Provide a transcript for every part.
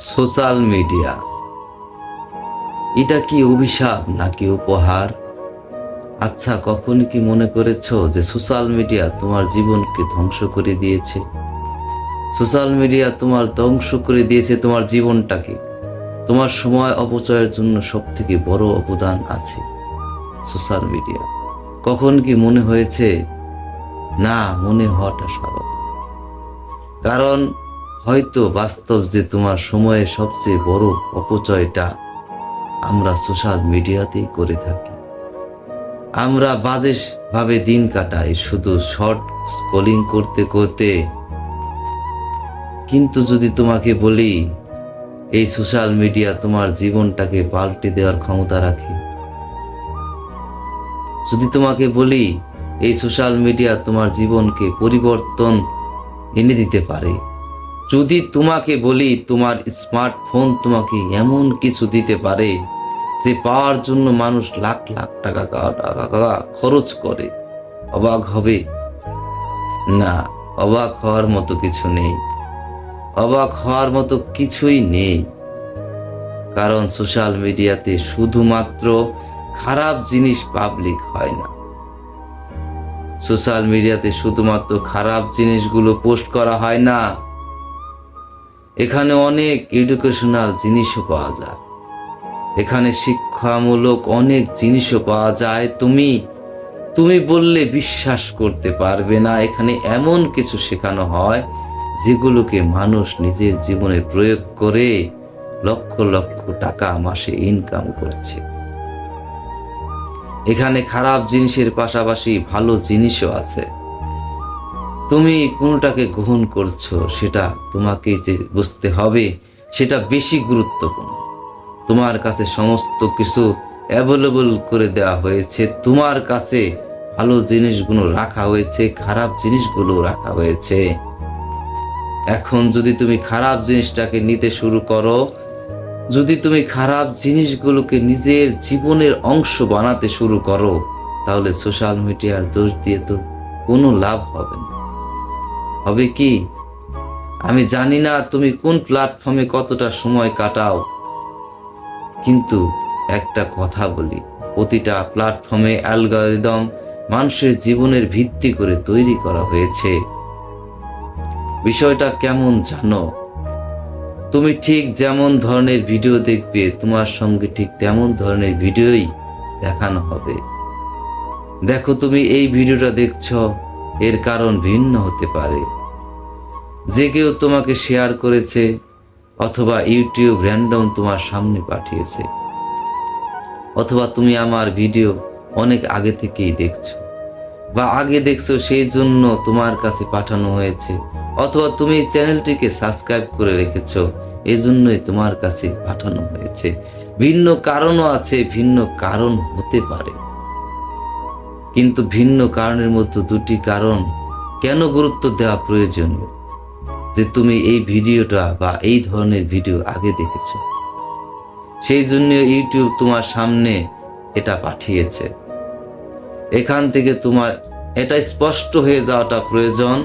Social media. এটা কি অভিশাপ নাকি উপহার? আচ্ছা কখন কি মনে করেছ যে সোশ্যাল মিডিয়া তোমার জীবনকে ধ্বংস করে দিয়েছে? সোশ্যাল মিডিয়া তোমার ধ্বংস করে দিয়েছে তোমার জীবনটাকে। তোমার সময় অপচয়ের জন্য সব থেকে বড় অবদান আছে সোশ্যাল মিডিয়া। কখন কি মনে হয়েছে? না, মনে হওয়াটা স্বাভাবিক। কারণ হয়তো বাস্তব যে তোমার সময়ে সবচেয়ে বড় অপচয়টা আমরা সোশ্যাল মিডিয়াতেই করে থাকি। আমরা বাজে ভাবে দিন কাটাই, শুধু শর্ট স্ক্রলিং করতে করতে। কিন্তু যদি তোমাকে বলি, এই সোশ্যাল মিডিয়া তোমার জীবনটাকে পাল্টে দেওয়ার ক্ষমতা রাখে। যদি তোমাকে বলি, এই সোশ্যাল মিডিয়া তোমার জীবনকে পরিবর্তন এনে দিতে পারে যদি তোমাকে বলি তোমার স্মার্টফোন তোমাকে এমন কিছু দিতে পারে যে পাওয়ার জন্য মানুষ লাখ লাখ টাকা টাকা খরচ করে। অবাক হবে? না, অবাক হওয়ার মতো কিছু নেই। অবাক হওয়ার মতো কিছুই নেই। কারণ সোশ্যাল মিডিয়াতে শুধুমাত্র খারাপ জিনিস পাবলিক হয় না। সোশ্যাল মিডিয়াতে শুধুমাত্র খারাপ জিনিসগুলো পোস্ট করা হয় না। এখানে অনেক এডুকেশনাল জিনিসও পাওয়া যায়। এখানে শিক্ষামূলক অনেক জিনিসও পাওয়া যায়। তুমি তুমি বললে বিশ্বাস করতে পারবে না। এখানে এমন কিছু শেখানো হয় যেগুলোকে মানুষ নিজের জীবনে প্রয়োগ করে লক্ষ লক্ষ টাকা মাসে ইনকাম করছে। এখানে খারাপ জিনিসের পাশাপাশি ভালো জিনিসও আছে। তুমি কোনটাকে গ্রহণ করছ সেটা তোমাকে যে বুঝতে হবে, সেটা বেশি গুরুত্বপূর্ণ। তোমার কাছে সমস্ত কিছু অ্যাভেলেবল করে দেওয়া হয়েছে, তোমার কাছে ভালো জিনিসগুলো রাখা হয়েছে, খারাপ জিনিসগুলো রাখা হয়েছে। এখন যদি তুমি খারাপ জিনিসটাকে নিতে শুরু করো, যদি তুমি খারাপ জিনিসগুলোকে নিজের জীবনের অংশ বানাতে শুরু করো, তাহলে সোশ্যাল মিডিয়ার দোষ দিয়ে তো কোনো লাভ হবে না। হবে কি? আমি জানি না তুমি কোন প্ল্যাটফর্মে কতটা সময় কাটাও। কিন্তু একটা কথা বলি, প্রতিটা প্ল্যাটফর্মে অ্যালগোরিদম মানুষের জীবনের ভিত্তি করে তৈরি করা হয়েছে। বিষয়টা কেমন জানো? তুমি ঠিক যেমন ধরনের ভিডিও দেখবে, তোমার সঙ্গে ঠিক তেমন ধরনের ভিডিওই দেখানো হবে। দেখো তুমি এই ভিডিওটা দেখছ এর কারণ ভিন্ন হতে পারে। যে কেউ তোমাকে শেয়ার করেছে অথবা ইউটিউব র্যান্ডম তোমার সামনে পাঠিয়েছে, অথবা তুমি আমার ভিডিও অনেক আগে থেকেই দেখছ বা আগে দেখছ সেই জন্য তোমার কাছে পাঠানো হয়েছে, অথবা তুমি চ্যানেলটিকে সাবস্ক্রাইব করে রেখেছো, এজন্যই তোমার কাছে পাঠানো হয়েছে। ভিন্ন কারণও আছে, ভিন্ন কারণ হতে পারে। কিন্তু ভিন্ন কারণের মধ্যে দুটি কারণ কেন গুরুত্ব দেওয়া প্রয়োজনীয় যে তুমি এই ভিডিওটা বা এই ধরনের ভিডিও আগে দেখেছ। সেই জন্য ইউটিউব তোমার সামনে এটা পাঠিয়েছে। এখান থেকে তোমার এটা স্পষ্ট হয়ে যাওয়াটা প্রয়োজন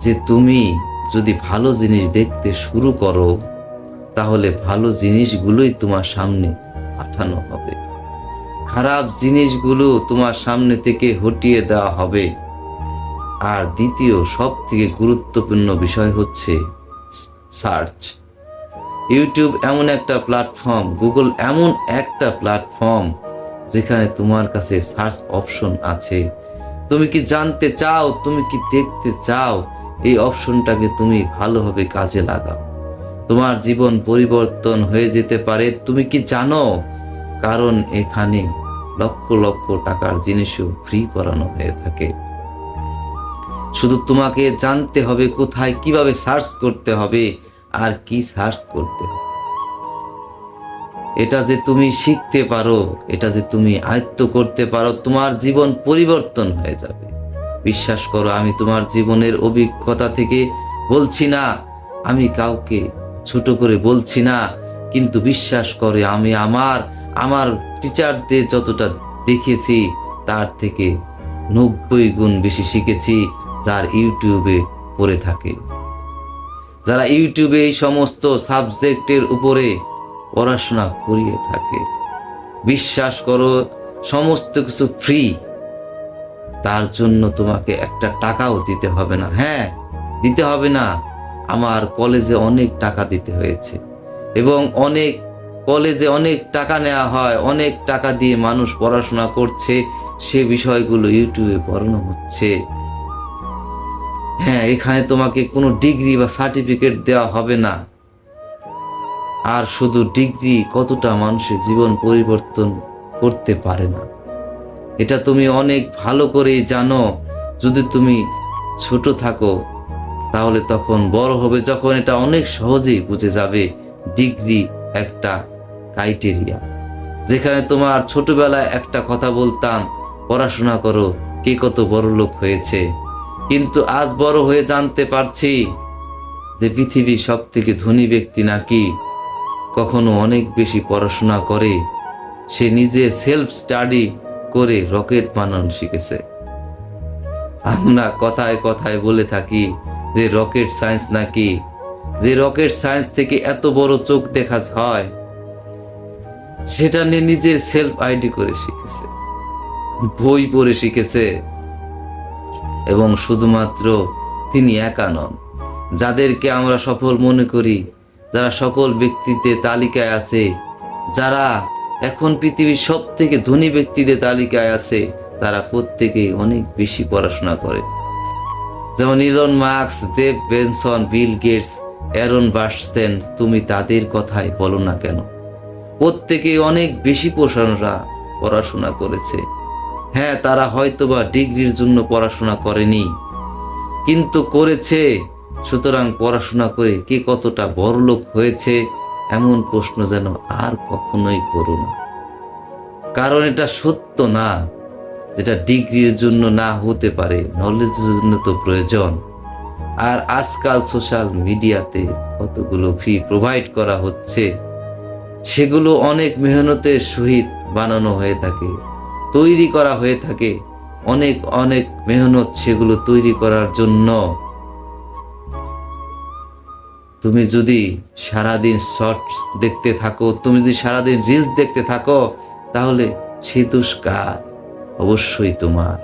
যে তুমি যদি ভালো জিনিস দেখতে শুরু করো, তাহলে ভালো জিনিসগুলোই তোমার সামনে পাঠানো হবে। খারাপ জিনিসগুলো তোমার সামনে থেকে হটিয়ে দেওয়া হবে। আর দ্বিতীয় সব থেকে গুরুত্বপূর্ণ বিষয় হচ্ছে সার্চ ইউটিউব এমন একটা প্ল্যাটফর্ম গুগল এমন একটা প্ল্যাটফর্ম যেখানে তোমার কাছে সার্চ অপশন আছে। তুমি কি জানতে চাও? তুমি কি দেখতে চাও? এই অপশনটাকে তুমি ভালোভাবে কাজে লাগাও। তোমার জীবন পরিবর্তন হয়ে যেতে পারে। তুমি কি জানো? কারণ এখানে লক্ষ লক্ষ টাকার জিনিসও ফ্রি করানো হয়ে থাকে। শুধু তোমাকে জানতে হবে কোথায় কীভাবে সার্চ করতে হবে আর কি সার্চ করতে হবে। এটা যে তুমি শিখতে পারো, এটা যে তুমি আয়ত্ত করতে পারো, তোমার জীবন পরিবর্তন হয়ে যাবে। বিশ্বাস করো, আমি তোমার জীবনের অভিজ্ঞতা থেকে বলছি না, আমি কাউকে ছোট করে বলছি না, কিন্তু বিশ্বাস করে আমি আমার আমার টিচারদের যতটা দেখেছি, তার থেকে নব্বই গুণ বেশি শিখেছি যার ইউটিউবে পড়ে থাকে। যারা ইউটিউবে এই সমস্ত সাবজেক্টের উপরে পড়াশোনা করিয়ে থাকে, বিশ্বাস করো, সমস্ত কিছু ফ্রি তার জন্য তোমাকে একটা টাকাও দিতে হবে না। হ্যাঁ দিতে হবে না। আমার কলেজে অনেক টাকা দিতে হয়েছে এবং অনেক কলেজে অনেক টাকা নেওয়া হয়, অনেক টাকা দিয়ে মানুষ পড়াশোনা করছে, সে বিষয়গুলো ইউটিউবে পড়ানো হচ্ছে। হ্যাঁ এখানে তোমাকে কোনো ডিগ্রি বা সার্টিফিকেট দেওয়া হবে না। আর শুধু ডিগ্রি কতটা মানুষের জীবন পরিবর্তন করতে পারে না। এটা তুমি অনেক ভালো করে জানো। যদি তুমি ছোট থাকো, তাহলে তখন বড় হবে, যখন এটা অনেক সহজেই বুঝে যাবে, ডিগ্রি একটা ক্রাইটেরিয়া। যেখানে তোমার ছোটবেলায় একটা কথা বলতাম, পড়াশোনা করো, কে কত বড় লোক হয়েছে? কিন্তু আজ বড় হয়ে জানতে পারছি যে পৃথিবীর সব থেকে ধনী ব্যক্তি নাকি কখনো অনেক বেশি পড়াশোনা করে, সে নিজে সেলফ স্টাডি করে রকেট বানানো শিখেছে। আমরা কথায় কথায় বলে থাকি যে রকেট সায়েন্স নাকি, যে রকেট সায়েন্স থেকে এত বড় চোখ দেখা হয় সেটা নিয়ে নিজের সেলফ আইডি করে শিখেছে। বই পড়ে শিখেছে। এবং শুধুমাত্র তিনি একা নন। যাদেরকে আমরা সফল মনে করি, যারা সকল ব্যক্তিত্বের তালিকায় আছে, যারা এখন পৃথিবীর সব থেকে ধনী ব্যক্তিদের তালিকায় আছে, তারা প্রত্যেকেই অনেক বেশি পড়াশোনা করে। যেমন ইলন মার্কস দেব বেনসন বিল গেটস অ্যারন বার্সেন তুমি তাদের কথাই বলো না কেন? প্রত্যেকেই অনেক বেশি প্রশংসা, পড়াশোনা করেছে। হ্যাঁ তারা হয়তোবা ডিগ্রির জন্য পড়াশোনা করেনি, কিন্তু করেছে। সুতরাং পড়াশোনা করে কে কতটা বড়লোক হয়েছে, এমন প্রশ্ন যেন আর কখনোই করো না। কারণ এটা সত্য না, যেটা ডিগ্রির জন্য না হতে পারে নলেজের জন্য তো প্রয়োজন। আর আজকাল সোশ্যাল মিডিয়াতে কতগুলো ফি প্রোভাইড করা হচ্ছে। সেগুলো অনেক মেহনতের সহিত বানানো হয়ে থাকে, তৈরি করা হয়ে থাকে। অনেক অনেক মেহনত সেগুলো তৈরি করার জন্য। তুমি যদি সারাদিন শর্টস দেখতে থাকো, তুমি যদি সারাদিন রিলস দেখতে থাকো, তাহলে সে দোষ কার অবশ্যই তোমার।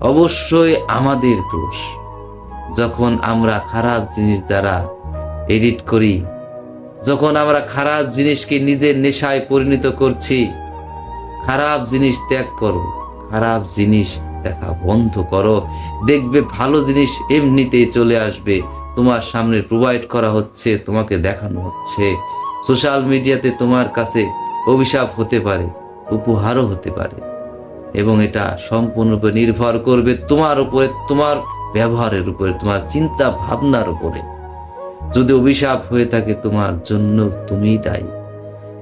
অবশ্যই আমাদের দোষ। যখন আমরা খারাপ জিনিস দ্বারা এডিট করি যখন আমরা খারাপ জিনিসকে নিজের নেশায় পরিণত করছি, খারাপ জিনিস ত্যাগ করো খারাপ জিনিস দেখা বন্ধ করো। দেখবে ভালো জিনিস এমনিতেই চলে আসবে, তোমার সামনে প্রোভাইড করা হচ্ছে, তোমাকে দেখানো হচ্ছে। সোশ্যাল মিডিয়াতে তোমার কাছে অভিশাপ হতে পারে, উপহারও হতে পারে, এবং এটা সম্পূর্ণরূপে নির্ভর করবে তোমার উপরে, তোমার ব্যবহারের উপরে, তোমার চিন্তা ভাবনার উপরে। যদি অভিশাপ হয়ে থাকে তোমার জন্য তুমিই দায়ী।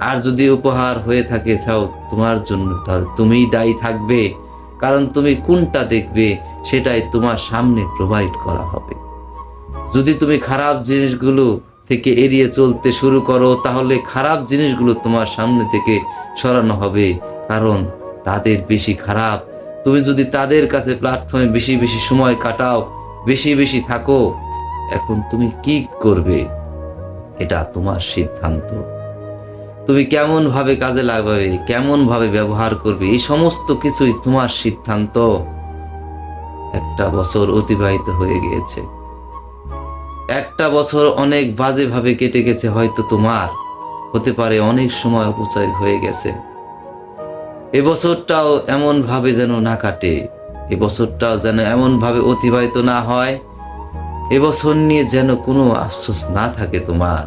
আর যদি উপহার হয়ে থাকে, চাও তোমার জন্য, তাহলে তুমিই দায়ী থাকবে। কারণ তুমি কোনটা দেখবে, সেটাই তোমার সামনে প্রোভাইড করা হবে। যদি তুমি খারাপ জিনিসগুলো থেকে এড়িয়ে চলতে শুরু করো, তাহলে খারাপ জিনিসগুলো তোমার সামনে থেকে সরানো হবে। কারণ তাদের বেশি খারাপ। তুমি যদি তাদের কাছে প্ল্যাটফর্মে বেশি বেশি সময় কাটাও, বেশি বেশি থাকো এখন তুমি কি করবে? এটা তোমার সিদ্ধান্ত। তুমি কেমন ভাবে কাজে লাগাবে কেমন ভাবে ব্যবহার করবে, এই সমস্ত কিছুই তোমার সিদ্ধান্ত। একটা বছর অতিবাহিত হয়ে গিয়েছে। একটা বছর অনেক বাজেভাবে কেটে গেছে, হয়তো তোমার। হতে পারে অনেক সময় অপচয় হয়ে গেছে। এ বছরটাও এমন ভাবে যেন না কাটে, এ বছরটাও যেন এমন ভাবে অতিবাহিত না হয়। এবছর নিয়ে যেন কোনো আফসোস না থাকে তোমার।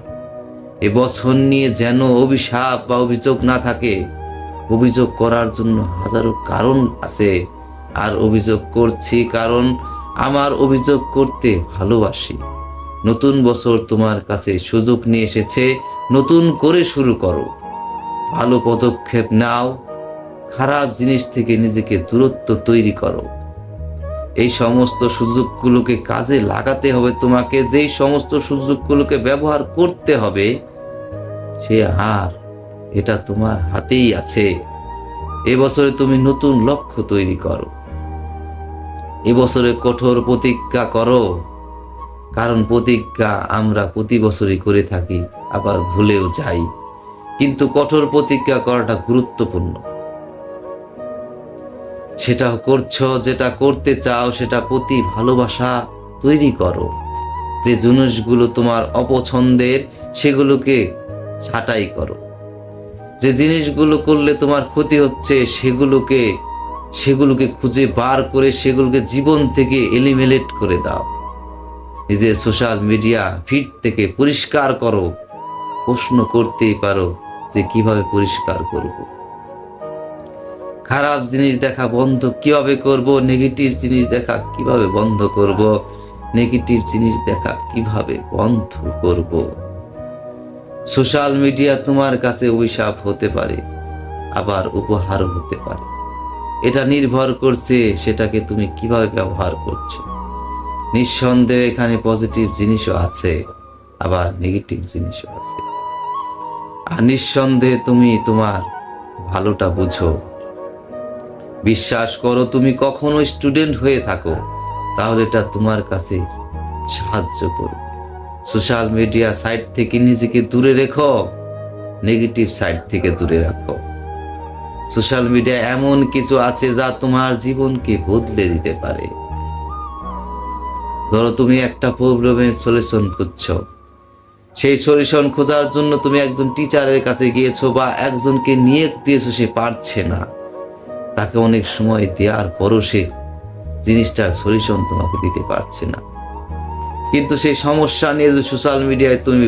এবছর নিয়ে যেন অভিশাপ বা অভিযোগ না থাকে, অভিযোগ করার জন্য হাজারো কারণ আছে। আর অভিযোগ করছি কারণ আমার অভিযোগ করতে ভালোবাসি। নতুন বছর তোমার কাছে সুযোগ নিয়ে এসেছে, নতুন করে শুরু করো। ভালো পদক্ষেপ নাও, খারাপ জিনিস থেকে নিজেকে দূরত্ব তৈরি করো। এই সমস্ত সুযোগগুলোকে কাজে লাগাতে হবে তোমাকে, যেই সমস্ত সুযোগগুলোকে ব্যবহার করতে হবে, সে আর এটা তোমার হাতেই আছে। এবছরে তুমি নতুন লক্ষ্য তৈরি করো। এবছরে কঠোর প্রতিজ্ঞা করো, কারণ প্রতিজ্ঞা আমরা প্রতি বছরই করে থাকি, আবার ভুলেও যাই। কিন্তু কঠোর প্রতিজ্ঞা করাটা গুরুত্বপূর্ণ। সেটা করছ, যেটা করতে চাও, সেটা প্রতি ভালোবাসা তৈরি করো। যে জিনিসগুলো তোমার অপছন্দের, সেগুলোকে ছাঁটাই করো। যে জিনিসগুলো করলে তোমার ক্ষতি হচ্ছে, সেগুলোকে সেগুলোকে খুঁজে বার করে সেগুলোকে জীবন থেকে এলিমিনেট করে দাও। নিজের সোশ্যাল মিডিয়া ফিড থেকে পরিষ্কার করো। প্রশ্ন করতেই পারো যে কীভাবে পরিষ্কার করব। খারাপ জিনিস দেখা বন্ধ, কীভাবে করব? নেগেটিভ জিনিস দেখা কীভাবে বন্ধ করব? নেগেটিভ জিনিস দেখা কীভাবে বন্ধ করব? সোশ্যাল মিডিয়া তোমার কাছে অভিশাপ হতে পারে, আবার উপহারও হতে পারে। এটা নির্ভর করছে সেটাকে তুমি কীভাবে ব্যবহার করছ। নিঃসন্দেহে এখানে পজিটিভ জিনিসও আছে, আবার নেগেটিভ জিনিসও আছে। আর নিঃসন্দেহে তুমি তোমার ভালোটা বুঝো। বিশ্বাস করো, তুমি কখনো স্টুডেন্ট হয়ে থাকো। তাহলে এটা তোমার কাছে সাহায্য করবে। সোশ্যাল মিডিয়া সাইট থেকে নিজেকে দূরে রেখো, নেগেটিভ সাইট থেকে দূরে রাখো। সোশ্যাল মিডিয়া এমন কিছু আছে যা তোমার জীবনকে বদলে দিতে পারে। ধরো, তুমি একটা প্রবলেমের সলিউশন খুঁজছো। সেই সলিউশন খোঁজার জন্য তুমি একজন টিচারের কাছে গিয়েছো বা একজনকে নিয়োগ দিয়েছ, সে পারছে না। তাকে অনেক সময় দেওয়ার পরও সে জিনিসটার সলিউশন তোমাকে দিতে পারছে না। কিন্তু সেই সমস্যা নিয়ে যদি সোশ্যাল মিডিয়ায় তুমি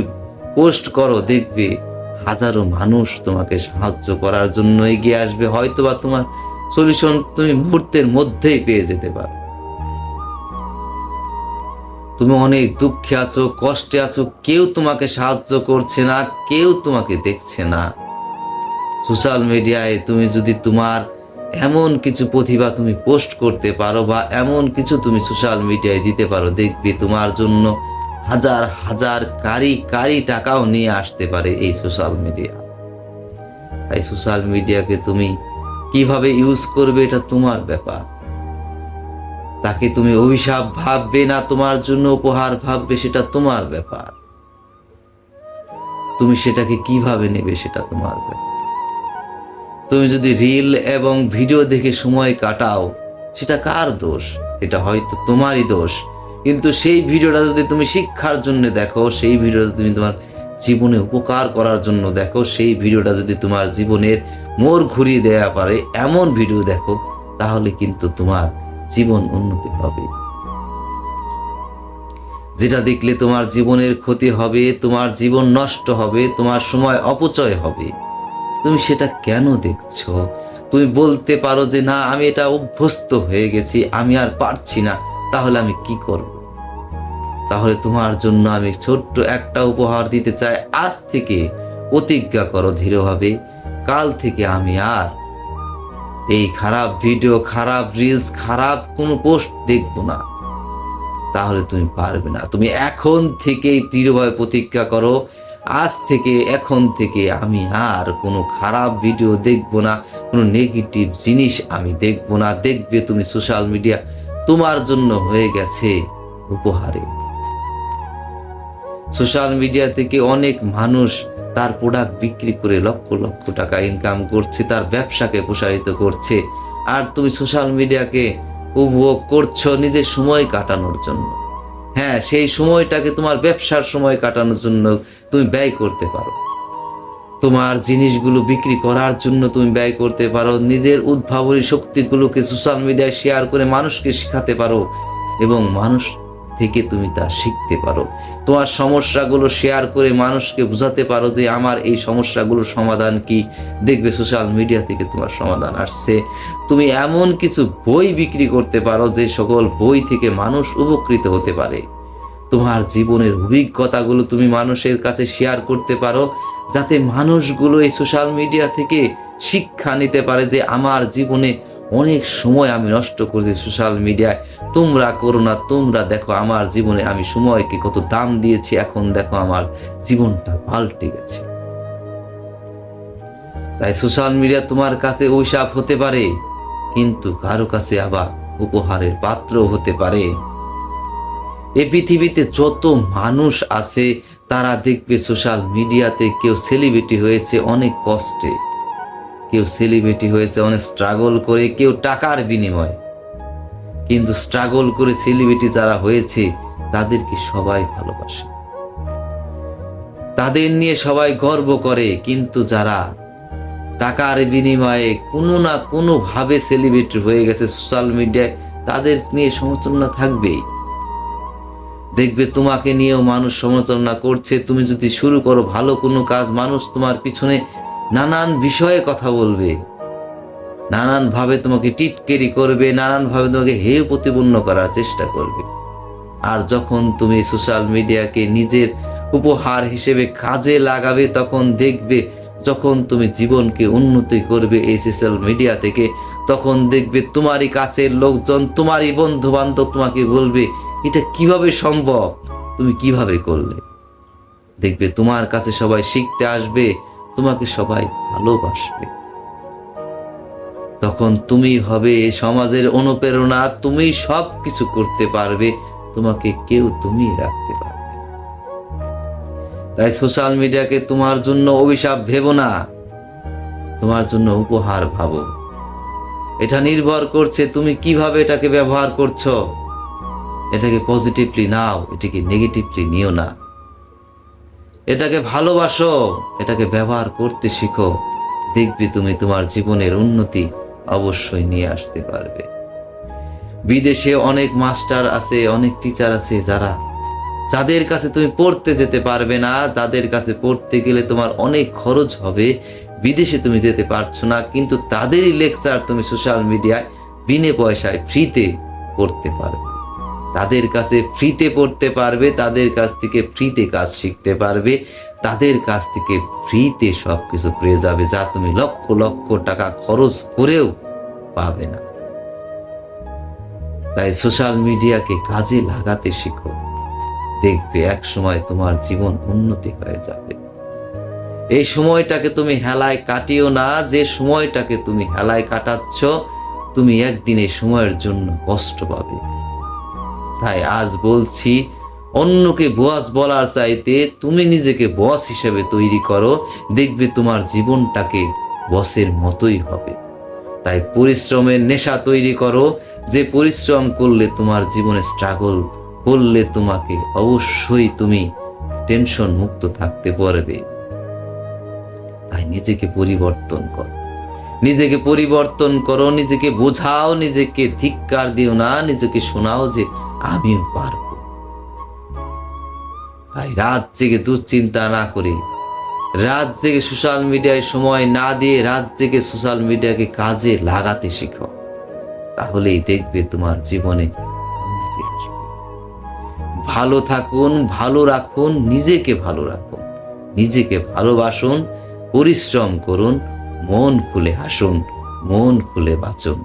পোস্ট করো, দেখবে হাজারো মানুষ তোমাকে সাহায্য করার জন্য এগিয়ে আসবে। হয়তো বা তোমার সলিউশন তুমি মুহূর্তের মধ্যেই পেয়ে যেতে পারো। তুমি অনেক দুঃখে আছো, কষ্টে আছো, কেউ তোমাকে সাহায্য করছে না, কেউ তোমাকে দেখছে না। সোশ্যাল মিডিয়ায় তুমি যদি তোমার এমন কিছু প্রতিভা তুমি পোস্ট করতে পারো বা এমন কিছু তুমি সোশ্যাল মিডিয়ায় দিতে পারো, দেখবে তোমার জন্য হাজার হাজার কারি কারি টাকাও নিয়ে আসতে পারে এই সোশ্যাল মিডিয়া। তাই সোশ্যাল মিডিয়াকে তুমি কীভাবে ইউজ করবে এটা তোমার ব্যাপার। তাকে তুমি অভিশাপ ভাববে না, তোমার জন্য উপহার ভাববে সেটা তোমার ব্যাপার। তুমি সেটাকে কীভাবে নেবে সেটা তোমার ব্যাপার। তুমি যদি রিল এবং ভিডিও দেখে সময় কাটাও, সেটা কার দোষ? এটা হয়তো তোমারই দোষ। কিন্তু সেই ভিডিওটা যদি তুমি শিক্ষার জন্য দেখো, সেই ভিডিওটা তুমি তোমার জীবনে উপকার করার জন্য দেখো, সেই ভিডিওটা যদি তোমার জীবনের মোড় ঘুরিয়ে দেওয়া পারে, এমন ভিডিও দেখো, তাহলে কিন্তু তোমার জীবন উন্নতি হবে। যেটা দেখলে তোমার জীবনের ক্ষতি হবে, তোমার জীবন নষ্ট হবে, তোমার সময় অপচয় হবে। তুমি সেটা কেন দেখছ? তুমি বলতে পারো যে না, আমি এটা অভ্যস্ত হয়ে গেছি, আমি আর পারছি না, তাহলে আমি কি করব? তাহলে তোমার জন্য আমি ছোট্ট একটা উপহার দিতে চাই। আজ থেকে প্রতিজ্ঞা করো ধীরভাবে, কাল থেকে আমি আর এই খারাপ ভিডিও, খারাপ রিলস খারাপ কোনো পোস্ট দেখব না। তাহলে তুমি পারবে না। তুমি এখন থেকেই দৃঢ়ভাবে প্রতিজ্ঞা করো আজ থেকে এখন থেকে আমি আর কোনো খারাপ ভিডিও দেখব না, কোনো নেগেটিভ জিনিস আমি দেখব না। দেখবে তুমি সোশ্যাল মিডিয়া তোমার জন্য হয়ে গেছে উপহারে। সোশ্যাল মিডিয়া থেকে অনেক মানুষ তার প্রোডাক্ট বিক্রি করে লক্ষ লক্ষ টাকা ইনকাম করছে, তার ব্যবসাকে প্রসারিত করছে। আর তুমি সোশ্যাল মিডিয়াকে উপভোগ করছ নিজের সময় কাটানোর জন্য। হ্যাঁ সেই সময়টাকে তোমার ব্যবসার সময় কাটানোর জন্য তুমি ব্যয় করতে পারো। তোমার জিনিসগুলো বিক্রি করার জন্য তুমি ব্যয় করতে পারো। নিজের উদ্ভাবনী শক্তিগুলোকে সোশ্যাল মিডিয়ায় শেয়ার করে মানুষকে শেখাতে পারো এবং মানুষ থেকে তুমি তা শিখতে পারো। তোমার সমস্যাগুলো শেয়ার করে মানুষকে বোঝাতে পারো যে আমার এই সমস্যাগুলোর সমাধান কি। দেখবে সোশ্যাল মিডিয়া থেকে তোমার সমাধান আসছে। তুমি এমন কিছু বই বিক্রি করতে পারো যে সকল বই থেকে মানুষ উপকৃত হতে পারে। তোমার জীবনের অভিজ্ঞতাগুলো তুমি মানুষের কাছে শেয়ার করতে পারো, যাতে মানুষগুলো এই সোশ্যাল মিডিয়া থেকে শিক্ষা নিতে পারে যে আমার জীবনে অনেক সময় আমি নষ্ট করেছি সোশ্যাল মিডিয়ায়। তোমরা করো না, তোমরা দেখো আমার জীবনে আমি সময়কে কত দাম দিয়েছি, এখন দেখো আমার জীবনটা পাল্টে গেছে। তাই সোশ্যাল মিডিয়া তোমার কাছে অভিশাপ হতে পারে, কিন্তু কারও কাছে আবার উপহারের পাত্র হতে পারে। এ পৃথিবীতে যত মানুষ আছে, তারা দেখবে সোশ্যাল মিডিয়াতে কেউ সেলিব্রিটি হয়েছে অনেক কষ্টে। কেউ সেলিব্রিটি হয়েছে অনেক স্ট্রাগল করে কেউ টাকার বিনিময়ে। কিন্তু স্ট্রাগল করে সেলিব্রিটি যারা হয়েছে তাদেরকে সবাই ভালোবাসে? তাদের নিয়ে সবাই গর্ব করে, কিন্তু যারা টাকার বিনিময়ে কোনো না কোনো ভাবে সেলিব্রিটি হয়ে গেছে সোশ্যাল মিডিয়ায় তাদের নিয়ে সমালোচনা থাকবেই। দেখবে তোমাকে নিয়েও মানুষ সমালোচনা করছে, তুমি যদি শুরু করো ভালো কোনো কাজ, মানুষ তোমার পিছনে নানান বিষয়ে কথা বলবে। নানান ভাবে তোমাকে টিটকেরি করবে নানান ভাবে তোমাকে হেয় প্রতিপন্ন করার চেষ্টা করবে। আর যখন তুমি সোশ্যাল মিডিয়াকে নিজের উপহার হিসেবে কাজে লাগাবে, তখন দেখবে, যখন তুমি জীবনকে উন্নতি করবে এই সোশ্যাল মিডিয়া থেকে, তখন দেখবে তোমারই কাছের লোকজন, তোমারই বন্ধু বান্ধব তোমাকে বলবে, এটা কীভাবে সম্ভব? তুমি কীভাবে করলে? দেখবে তোমার কাছে সবাই শিখতে আসবে তোমাকে সবাই ভালোবাসবে। তখন তুমি হবে সমাজের অনুপ্রেরণা তুমি সব কিছু করতে পারবে, তোমাকে কেউ তুমি রাখতে পারবে তাই সোশ্যাল মিডিয়াকে তোমার জন্য অভিশাপ ভেবো না, তোমার জন্য উপহার ভাবো। এটা নির্ভর করছে তুমি কীভাবে এটাকে ব্যবহার করছ। এটাকে পজিটিভলি নাও, এটাকে নেগেটিভলি নিও না। এটাকে ভালোবাসো, এটাকে ব্যবহার করতে শিখো। দেখবে তুমি তোমার জীবনের উন্নতি অবশ্যই নিয়ে আসতে পারবে। বিদেশে অনেক মাস্টার আছে, অনেক টিচার আছে যারা যাদের কাছে তুমি পড়তে যেতে পারবে না, তাদের কাছে পড়তে গেলে তোমার অনেক খরচ হবে, বিদেশে তুমি যেতে পারছ না, কিন্তু তাদেরই লেকচার তুমি সোশ্যাল মিডিয়ায় বিনে পয়সায় ফ্রিতে পড়তে পারবে। তাদের কাছে ফ্রিতে পড়তে পারবে, তাদের কাছ থেকে ফ্রিতে কাজ শিখতে পারবে, তাদের কাছ থেকে ফ্রিতে সব কিছু পেয়ে যাবে যা তুমি লক্ষ লক্ষ টাকা খরচ করেও পাবে না। তাই সোশ্যাল মিডিয়াকে কাজে লাগাতে শিখো। দেখবে এক সময় তোমার জীবন উন্নতি হয়ে যাবে। এই সময়টাকে তুমি হেলায় কাটিও না, যে সময়টাকে তুমি হেলায় কাটাচ্ছ, তুমি একদিন এই সময়ের জন্য কষ্ট পাবে। তাই আজ বলছি, অন্যকে বস বলার চাইতে তুমি নিজেকে বস হিসেবে তৈরি করো, দেখবে তোমার জীবনটাকে বসের মতোই হবে। তাই পরিশ্রমের নেশা তৈরি করো, যে পরিশ্রম করলে তোমার জীবনে স্ট্রাগল করলে তোমাকে অবশ্যই তুমি টেনশন মুক্ত থাকতে পারবে। তাই নিজেকে পরিবর্তন করো। নিজেকে পরিবর্তন করো, নিজেকে বোঝাও, নিজেকে ধিক্কার দিও না, নিজেকে শোনাও যে আমিও পারব। তাই রাত জেগে দুশ্চিন্তা না করে, রাত জেগে সোশ্যাল মিডিয়ায় সময় না দিয়ে রাত জেগে সোশ্যাল মিডিয়াকে কাজে লাগাতে শিখো, তাহলেই দেখবে তোমার জীবনে ভালো থাকুন, ভালো রাখুন, নিজেকে ভালো রাখুন, নিজেকে ভালোবাসুন, পরিশ্রম করুন, মন খুলে হাসুন, মন খুলে বাঁচুন।